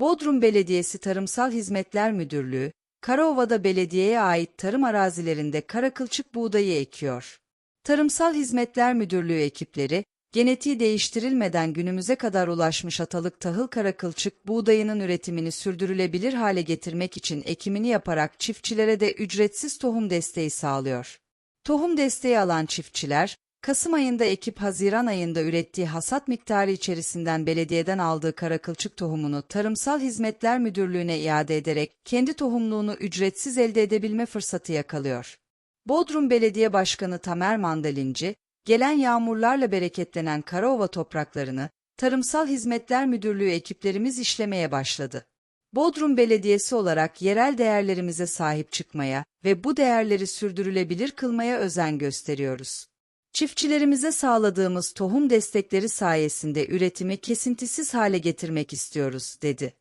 Bodrum Belediyesi Tarımsal Hizmetler Müdürlüğü, Karaova'da belediyeye ait tarım arazilerinde kara kılçık buğdayı ekiyor. Tarımsal Hizmetler Müdürlüğü ekipleri, genetiği değiştirilmeden günümüze kadar ulaşmış atalık tahıl kara kılçık buğdayının üretimini sürdürülebilir hale getirmek için ekimini yaparak çiftçilere de ücretsiz tohum desteği sağlıyor. Tohum desteği alan çiftçiler, Kasım ayında ekip Haziran ayında ürettiği hasat miktarı içerisinden belediyeden aldığı kara kılçık tohumunu Tarımsal Hizmetler Müdürlüğü'ne iade ederek kendi tohumluğunu ücretsiz elde edebilme fırsatı yakalıyor. Bodrum Belediye Başkanı Tamer Mandalinci, gelen yağmurlarla bereketlenen Karaova topraklarını Tarımsal Hizmetler Müdürlüğü ekiplerimiz işlemeye başladı. Bodrum Belediyesi olarak yerel değerlerimize sahip çıkmaya ve bu değerleri sürdürülebilir kılmaya özen gösteriyoruz. Çiftçilerimize sağladığımız tohum destekleri sayesinde üretimi kesintisiz hale getirmek istiyoruz, dedi.